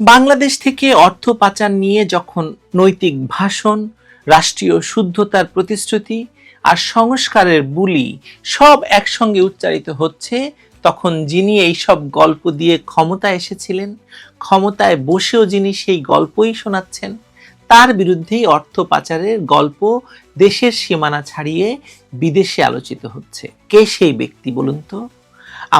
বাংলাদেশ থেকে অর্থ পাচার নিয়ে যখন নৈতিক ভাষণ, রাষ্ট্রীয় শুদ্ধতার প্রতিশ্রুতি আর সংস্কারের বুলি সব একসঙ্গে উচ্চারিত হচ্ছে, তখন যিনি এই সব গল্প দিয়ে ক্ষমতায় এসেছিলেন, ক্ষমতায় বসেও যিনি সেই গল্পই শোনাচ্ছেন, তার বিরুদ্ধেই অর্থ পাচারের গল্প দেশের সীমানা ছাড়িয়ে বিদেশে আলোচিত হচ্ছে। কে সেই ব্যক্তি বলুন তো?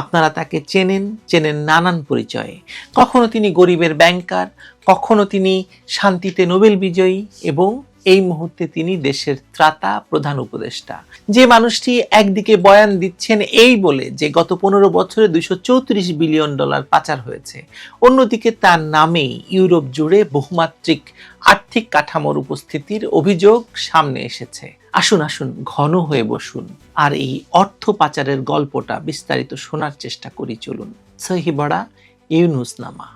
আপনারা তাকে চেনেন চেনেন নানান পরিচয়ে। কখনো তিনি গরিবের ব্যাংকার কখনো তিনি শান্তিতে নোবেল বিজয়ী এবং এই মুহূর্তে তিনি দেশের ত্রাতা, প্রধান উপদেষ্টা। যে মানুষটি একদিকে বয়ান দিচ্ছেন এই বলে যে গত পনেরো বছরে দুইশো চৌত্রিশ বিলিয়ন ডলার পাচার হয়েছে, অন্যদিকে তার নামেই ইউরোপ জুড়ে বহুমাত্রিক আর্থিক কাঠামোর উপস্থিতির অভিযোগ সামনে এসেছে। আসুন আসুন, ঘন হয়ে বসুন। আর এই অর্থ পাচারের গল্পটা বিস্তারিত শোনার চেষ্টা করি, চলুন। সহিবড়া ইউনুসনামা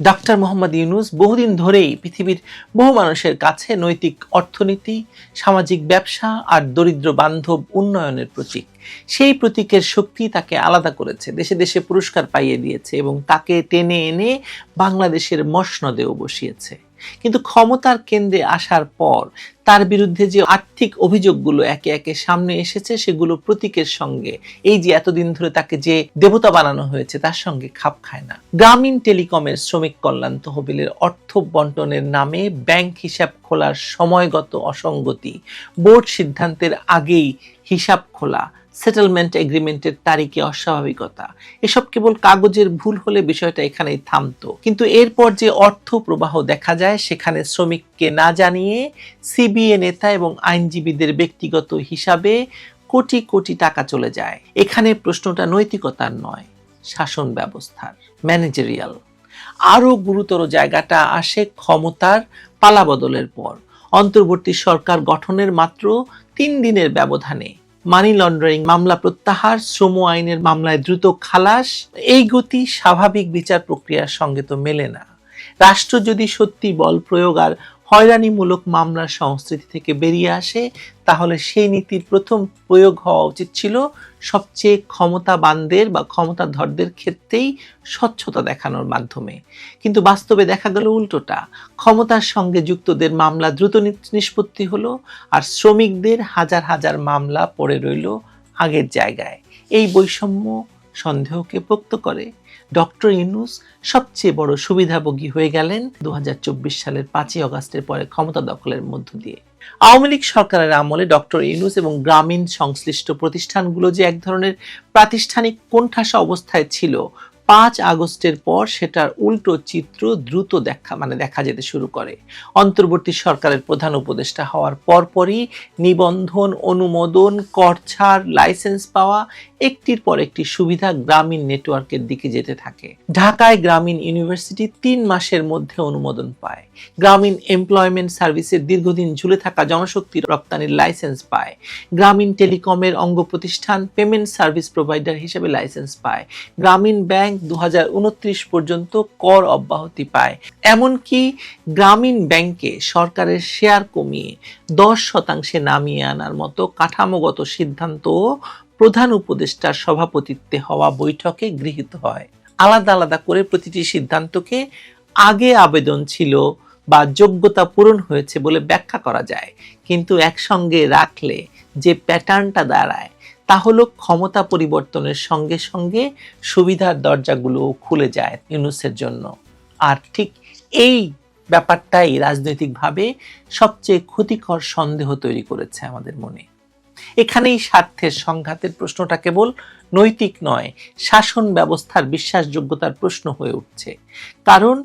ডক্টর মোহাম্মদ ইউনুস বহুদিন ধরেই পৃথিবীর বহু মানুষের কাছে নৈতিক অর্থনীতি, সামাজিক ব্যবসা আর দরিদ্র বান্ধব উন্নয়নের প্রতীক। সেই প্রতীকের শক্তি তাকে আলাদা করেছে, দেশে দেশে পুরস্কার পাইয়ে দিয়েছে এবং তাকে টেনে এনে বাংলাদেশের মসনদেও বসিয়েছে। কিন্তু ক্ষমতার কেন্দ্রে আসার পর তার বিরুদ্ধে যে আর্থিক অভিযোগগুলো একে একে সামনে এসেছে, সেগুলো প্রতীকের সঙ্গে। এই যে এতদিন ধরে তাকে যে দেবতা বানানো হয়েছে, তার সঙ্গে খাপ খায় না। গ্রামীণ টেলিকমের শ্রমিক কল্যাণ তহবিলের অর্থ বন্টনের নামে ব্যাংক হিসাব খোলার সময়গত অসঙ্গতি। বোর্ড সিদ্ধান্তের আগেই হিসাব খোলা। সেটেলমেন্ট এগ্রিমেন্টের তারিখে অস্বাভাবিকতা। এসব কেবল কাগজের ভুল হলে বিষয়টা এখানেই থামতো। কিন্তু এরপর যে অর্থ প্রবাহ দেখা যায়, সেখানে শ্রমিককে না জানিয়ে সিবিএ নেতা এবং আইনজীবীদের ব্যক্তিগত হিসাবে কোটি কোটি টাকা চলে যায়। এখানে প্রশ্নটা নৈতিকতার নয়, শাসন ব্যবস্থার ম্যানেজারিয়াল আরও গুরুতর জায়গাটা আসে ক্ষমতার পালাবদলের পর। অন্তর্বর্তী সরকার গঠনের মাত্র তিন দিনের ব্যবধানে মানি লন্ডারিং মামলা প্রত্যাহার, শ্রম আইনের মামলায় দ্রুত খালাস, এই গতি স্বাভাবিক বিচার প্রক্রিয়ার সঙ্গে তো মেলে না। রাষ্ট্র যদি সত্যি বল প্রয়োগ আর হয়রানিমূলক মামলার সংস্কৃতি থেকে বেরিয়ে আসে, তাহলে সেই নীতির প্রথম প্রয়োগ হওয়া উচিত ছিল সবচেয়ে ক্ষমতাবানদের বা ক্ষমতাধরদের ক্ষেত্রেই স্বচ্ছতা দেখানোর মাধ্যমে। কিন্তু বাস্তবে দেখা গেল উল্টোটা। ক্ষমতার সঙ্গে যুক্তদের মামলা দ্রুত নিষ্পত্তি হলো আর শ্রমিকদের হাজার হাজার মামলা পড়ে রইল আগের জায়গায়। এই বৈষম্য সন্দেহকে পোক্ত করে। ডক্টর ইউনুস সবচেয়ে বড় সুবিধাভোগী হয়ে গেলেন দু হাজার চব্বিশ সালের পাঁচই অগাস্টের পরে ক্ষমতা দখলের মধ্য দিয়ে। আওয়ামী লীগ সরকারের আমলে ডক্টর ইউনুস এবং গ্রামীণ সংশ্লিষ্ট প্রতিষ্ঠানগুলো যে এক ধরনের প্রাতিষ্ঠানিক কোণঠাসা অবস্থায় ছিল পাঁচ আগস্টের পর সেটার উল্টো চিত্র দ্রুত দেখা মানে দেখা যেতে শুরু করে। অন্তর্বর্তী সরকারের প্রধান উপদেষ্টা হওয়ার পরপরই নিবন্ধন, অনুমোদন, কর ছাড়, লাইসেন্স পাওয়া, একটির পর একটি সুবিধা গ্রামীণ নেটওয়ার্কের দিকে যেতে থাকে। ঢাকায় গ্রামীণ ইউনিভার্সিটি তিন মাসের মধ্যে অনুমোদন পায়। গ্রামীণ এমপ্লয়মেন্ট সার্ভিসের দীর্ঘদিন ঝুলে থাকা জনশক্তি রপ্তানির লাইসেন্স পায়। গ্রামীণ টেলিকমের অঙ্গ প্রতিষ্ঠান পেমেন্ট সার্ভিস প্রোভাইডার হিসেবে লাইসেন্স পায়। গ্রামীণ ব্যাংক দু হাজার উনত্রিশ পর্যন্ত কর অব্যাহতি পায়। এমনকি গ্রামীণ ব্যাংকে সরকারের শেয়ার কমিয়ে দশ শতাংশে নামিয়ে আনার মতো কাঠামোগত সিদ্ধান্ত প্রধান উপদেষ্টার সভাপতিত্বে হওয়া বৈঠকে গৃহীত হয়। আলাদা আলাদা করে প্রতিটি সিদ্ধান্তকে আগে আবেদন ছিল বা যোগ্যতা পূরণ হয়েছে বলে ব্যাখ্যা করা যায়। কিন্তু একসঙ্গে রাখলে যে প্যাটার্নটা দাঁড়ায় তা হলো ক্ষমতা পরিবর্তনের সঙ্গে সঙ্গে সুবিধার দরজাগুলো খুলে যায় ইউনুসের জন্য। আর ঠিক এই ব্যাপারটাই রাজনৈতিকভাবে সবচেয়ে ক্ষতিকর সন্দেহ তৈরি করেছে আমাদের মনে। এখানেই স্বার্থের সংঘাতের প্রশ্নটা কেবল নৈতিক নয়, শাসন ব্যবস্থার বিশ্বাসযোগ্যতার প্রশ্ন হয়ে উঠছে। কারণ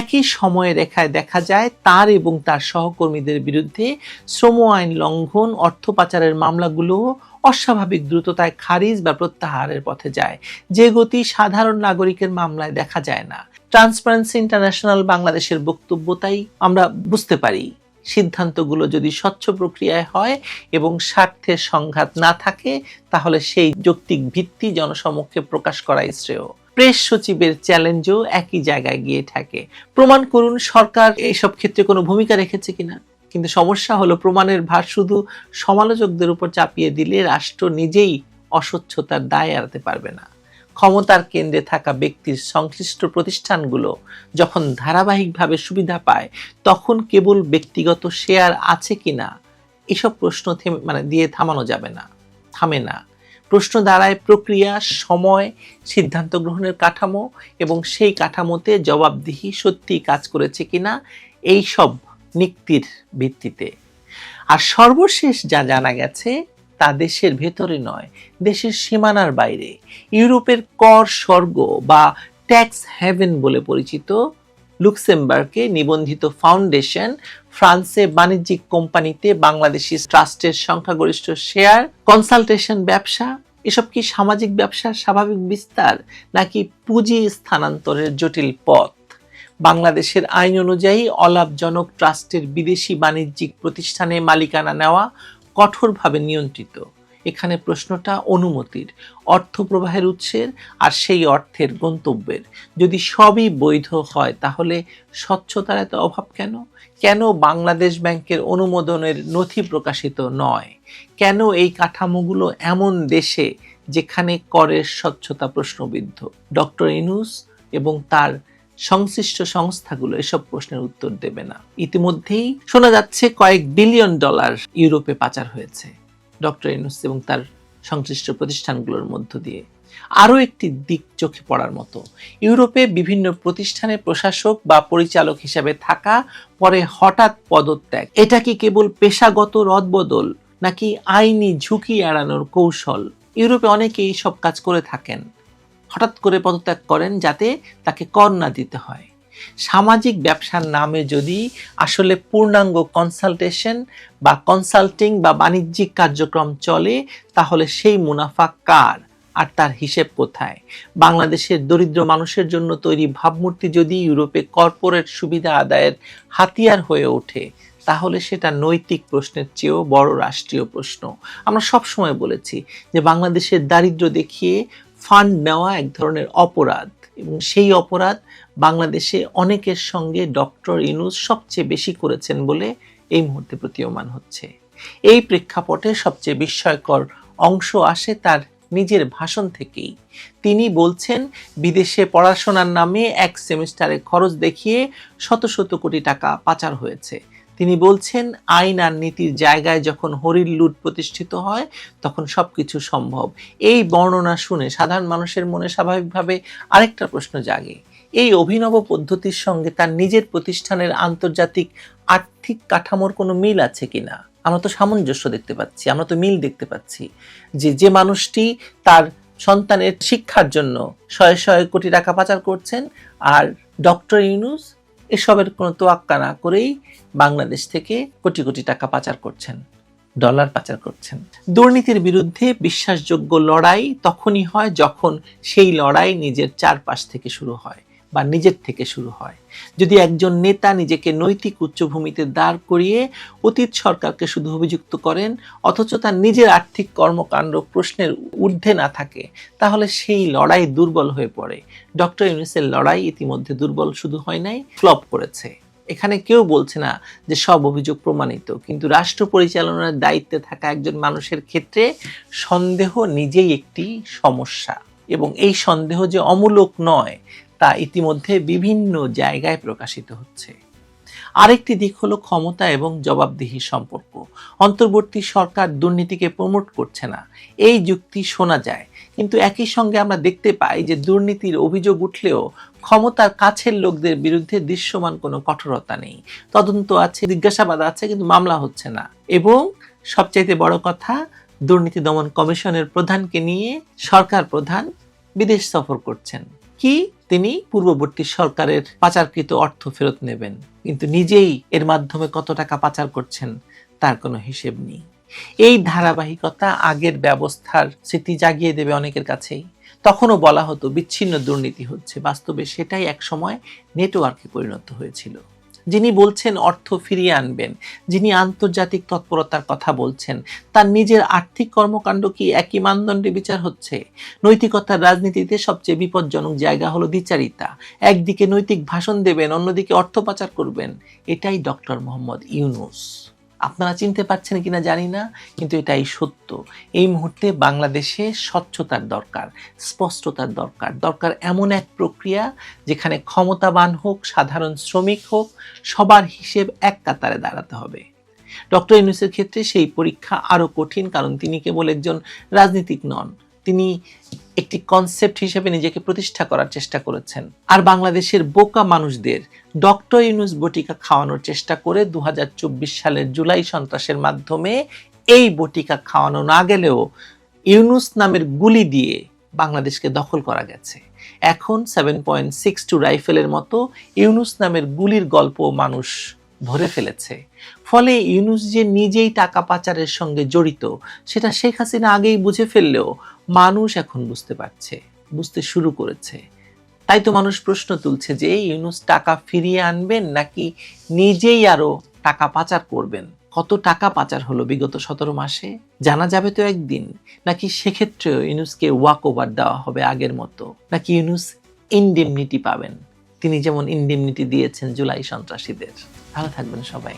একই সময়ে রেখায় দেখা যায় তার এবং তার সহকর্মীদের বিরুদ্ধে শ্রম আইন লঙ্ঘন, অর্থ পাচারের মামলাগুলো অস্বাভাবিক দ্রুততায় খারিজ বা প্রত্যাহারের পথে যায়। যে গতি সাধারণ নাগরিকের মামলায় দেখা যায় না। ট্রান্সপারেন্সি ইন্টারন্যাশনাল বাংলাদেশের বক্তব্য তাই আমরা বুঝতে পারি। সিদ্ধান্তগুলো যদি স্বচ্ছ প্রক্রিয়ায় হয় এবং স্বার্থের সংঘাত না থাকে, তাহলে সেই যৌক্তিক ভিত্তি জনসমক্ষে প্রকাশ করাই শ্রেয়। প্রেস সচিবের চ্যালেঞ্জও একই জায়গায় গিয়ে থাকে। প্রমাণ করুন, সরকার এইসব ক্ষেত্রে কোনো ভূমিকা রেখেছে কিনা? কিন্তু সমস্যা হলো প্রমাণের ভার শুধু সমালোচকদের উপর চাপিয়ে দিলে রাষ্ট্র নিজেই অস্বচ্ছতার দায় এড়াতে পারবে না। ক্ষমতার কেন্দ্রে থাকা ব্যক্তির সংশ্লিষ্ট প্রতিষ্ঠানগুলো যখন ধারাবাহিকভাবে সুবিধা পায়, তখন কেবল ব্যক্তিগত শেয়ার আছে কি না এসব প্রশ্ন থেমে মানে দিয়ে থামানো যাবে না, থামে না। প্রশ্ন দাঁড়ায় প্রক্রিয়া, সময়, সিদ্ধান্ত গ্রহণের কাঠামো এবং সেই কাঠামোতে জবাবদিহি সত্যি কাজ করেছে কিনা, এই সব নিক্তির ভিত্তিতে। আর সর্বশেষ যা জানা গেছে তা দেশের ভেতরে নয়, দেশের সীমানার বাইরে। ইউরোপের কর স্বর্গ বা ট্যাক্স হ্যাভেন বলে পরিচিত লুক্সেমবার্গে নিবন্ধিত ফাউন্ডেশন ফ্রান্সে বাণিজ্যিক কোম্পানিতে বাংলাদেশি ট্রাস্টের সংখ্যাগরিষ্ঠ শেয়ার, কনসালটেশন ব্যবসা, এসব কি সামাজিক ব্যবসার স্বাভাবিক বিস্তার নাকি পুঁজি স্থানান্তরের জটিল পথ? বাংলাদেশের আইন অনুযায়ী অলাভজনক ট্রাস্টের বিদেশি বাণিজ্যিক প্রতিষ্ঠানে মালিকানা নেওয়া কঠোরভাবে নিয়ন্ত্রিত। এখানে প্রশ্নটা অনুমতির, অর্থ প্রবাহের উৎসের আর সেই অর্থের গন্তব্যের। যদি সবই বৈধ হয়, তাহলে স্বচ্ছতার এত অভাব কেন? কেন বাংলাদেশ ব্যাংকের অনুমোদনের নথি প্রকাশিত নয়? কেন এই কাঠামোগুলো এমন দেশে যেখানে করের স্বচ্ছতা প্রশ্নবিদ্ধ? ডক্টর ইনুস এবং তার সংশ্লিষ্ট সংস্থাগুলো এসব প্রশ্নের উত্তর দেবে না। ইতিমধ্যেই শোনা যাচ্ছে কয়েক বিলিয়ন ডলার ইউরোপে পাচার হয়েছে। ডক্টর ইনুস এবং তার সংশ্লিষ্ট প্রতিষ্ঠানগুলোর মধ্য দিয়ে। আরও একটি দিক চোখে পড়ার মতো। ইউরোপে বিভিন্ন প্রতিষ্ঠানে প্রশাসক বা পরিচালক হিসাবে থাকা পরে হঠাৎ পদত্যাগ। এটা কি কেবল পেশাগত রদবদল, নাকি আইনি ঝুঁকি এড়ানোর কৌশল? ইউরোপে অনেকে এই সব কাজ করে থাকেন। হঠাৎ করে পদত্যাগ করেন যাতে তাকে কর না দিতে হয়। সামাজিক ব্যবসার নামে যদি আসলে পূর্ণাঙ্গ কনসালটেশন বা কনসাল্টিং বা বাণিজ্যিক কার্যক্রম চলে, তাহলে সেই মুনাফা কার আর তার হিসেব কোথায়? বাংলাদেশের দরিদ্র মানুষের জন্য তৈরি ভাবমূর্তি যদি ইউরোপে কর্পোরেট সুবিধা আদায়ের হাতিয়ার হয়ে ওঠে, তাহলে সেটা নৈতিক প্রশ্নের চেয়েও বড় রাষ্ট্রীয় প্রশ্ন। আমরা সব সময় বলেছি যে বাংলাদেশের দারিদ্র দেখিয়ে ফান্ড নেওয়া এক ধরনের অপরাধ এবং সেই অপরাধ বাংলাদেশে অনেকের সঙ্গে ডক্টর ইনুস সবচেয়ে বেশি করেছেন বলে এই মুহূর্তে প্রতীয়মান হচ্ছে। এই প্রেক্ষাপটে সবচেয়ে বিস্ময়কর অংশ আসে তার নিজের ভাষণ থেকেই। তিনি বলছেন, বিদেশে পড়াশোনার নামে এক সেমিস্টারে খরচ দেখিয়ে শত শত কোটি টাকা পাচার হয়েছে। তিনি বলছেন, আইন আর নীতির জায়গায় যখন হরির লুট প্রতিষ্ঠিত হয়, তখন সব কিছু সম্ভব। এই বর্ণনা শুনে সাধারণ মানুষের মনে স্বাভাবিকভাবে আরেকটা প্রশ্ন জাগে। এই অভিনব পদ্ধতির সঙ্গে তার নিজের প্রতিষ্ঠানের আন্তর্জাতিক আর্থিক কাঠামোর কোনো মিল আছে কিনা? আমরা তো সামঞ্জস্য দেখতে পাচ্ছি, আমরা তো মিল দেখতে পাচ্ছি যে যে মানুষটি তার সন্তানের শিক্ষার জন্য শয়ে শয়ে কোটি টাকা পাচার করছেন, আর ডক্টর ইউনুস এসবের কোনো তোয়াক্কা না করেই বাংলাদেশ থেকে কোটি কোটি টাকা পাচার করছেন, ডলার পাচার করছেন। দুর্নীতির বিরুদ্ধে বিশ্বাসযোগ্য লড়াই তখনই হয় যখন সেই লড়াই নিজের চারপাশ থেকে শুরু হয়। বা নিজের থেকে শুরু হয়। যদি একজন নেতা নিজেকে নৈতিক উচ্চভূমিতে দাঁড় করিয়ে অতীত সরকারকে শুধু অভিযুক্ত করেন, অথচ তার নিজের আর্থিক কর্মকাণ্ড প্রশ্নের ঊর্ধ্বে না থাকে, তাহলে সেই লড়াই দুর্বল হয়ে পড়ে। ডক্টর ইউনিসের লড়াই ইতিমধ্যে দুর্বল শুধু হয় নাই, ফ্লপ করেছে। এখানে কেউ বলছে না যে সব অভিযোগ প্রমাণিত, কিন্তু রাষ্ট্র পরিচালনার দায়িত্বে থাকা একজন মানুষের ক্ষেত্রে সন্দেহ নিজেই একটি সমস্যা। এবং এই সন্দেহ যে অমূলক নয় তা ইতিমধ্যে বিভিন্ন জায়গায় প্রকাশিত হচ্ছে। আরেকটি দিক হলো ক্ষমতা এবং জবাবদিহি সম্পর্ক। অন্তর্বর্তী সরকার দুর্নীতিকে প্রমোট করছে না। এই যুক্তি শোনা যায়। কিন্তু একই সঙ্গে আমরা দেখতে পাই যে দুর্নীতির অভিযোগ উঠলেও ক্ষমতার কাছের লোকদের বিরুদ্ধে দৃশ্যমান কোনো কঠোরতা নেই। তদন্ত আছে, জিজ্ঞাসাবাদ আছে, কিন্তু মামলা হচ্ছে না। এবং সবচাইতে বড় কথা, দুর্নীতি দমন কমিশনের প্রধানকে নিয়ে সরকার প্রধান বিদেশ সফর করছেন। কি? তিনি পূর্ববর্তী সরকারের পাচারকৃত অর্থ ফেরত নেবেন। কিন্তু নিজেই এর মাধ্যমে কত টাকা পাচার করছেন, তার কোনো হিসেব নেই। এই ধারাবাহিকতা আগের ব্যবস্থার স্মৃতি জাগিয়ে দেবে অনেকের কাছেই। তখনও বলা হতো বিচ্ছিন্ন দুর্নীতি হচ্ছে। বাস্তবে সেটাই একসময় নেটওয়ার্কে পরিণত হয়েছিল। যিনি বলছেন অর্থ ফিরিয়ে আনবেন, যিনি আন্তর্জাতিক তৎপরতার কথা বলছেন, তার নিজের আর্থিক কর্মকাণ্ড কি একই মানদণ্ডে বিচার হচ্ছে? নৈতিকতার রাজনীতিতে সবচেয়ে বিপজ্জনক জায়গা হলো দ্বিচারিতা। একদিকে নৈতিক ভাষণ দেবেন, অন্যদিকে অর্থ পাচার করবেন। এটাই ডক্টর মোহাম্মদ ইউনুস। আপনারা চিনতে পারছেন কিনা জানি না, কিন্তু এটাই সত্য। এই মুহূর্তে বাংলাদেশে স্বচ্ছতার দরকার, স্পষ্টতার দরকার। দরকার এমন এক প্রক্রিয়া যেখানে ক্ষমতাবান হোক, সাধারণ শ্রমিক হোক, সবার হিসেব এক কাতারে দাঁড়াতে হবে। ডক্টর ইউনুসের ক্ষেত্রে সেই পরীক্ষা আরও কঠিন, কারণ তিনি কেবল একজন রাজনীতিক নন। তিনি একটি কনসেপ্ট হিসেবে নিজেকে প্রতিষ্ঠা করার চেষ্টা করেছেন। আর বাংলাদেশের বোকা মানুষদের ডক্টর ইউনুস বটিকা খাওয়ানোর চেষ্টা করে দুহাজার চব্বিশ সালের জুলাই সন্ত্রাসের মাধ্যমে এই বটিকা খাওয়ানো না গেলেও ইউনুস নামের গুলি দিয়ে বাংলাদেশকে দখল করা গেছে। এখন সেভেন পয়েন্ট সিক্স টু রাইফেলের মতো ইউনুস নামের গুলির গল্প মানুষ ধরে ফেলেছে। ফলে ইউনুস যে নিজেই টাকা পাচারের সঙ্গে জড়িত, সেটা শেখ হাসিনা আগেই বুঝে ফেললেও মানুষ এখন বুঝতে পারছে, বুঝতে শুরু করেছে। তাই তো মানুষ প্রশ্ন তুলছে যে ইউনুস টাকা ফিরিয়ে আনবেন নাকি নিজেই আরও টাকা পাচার করবেন? কত টাকা পাচার হলো বিগত সতেরো মাসে? জানা যাবে তো একদিন। নাকি সেক্ষেত্রেও ইউনুসকে ওয়াক ওভার দেওয়া হবে আগের মতো? নাকি ইউনুস ইনডেমনিটি পাবেন? তিনি যেমন ইনডেমনিটি দিয়েছেন জুলাই সন্ত্রাসীদের। ভালো থাকবেন সবাই।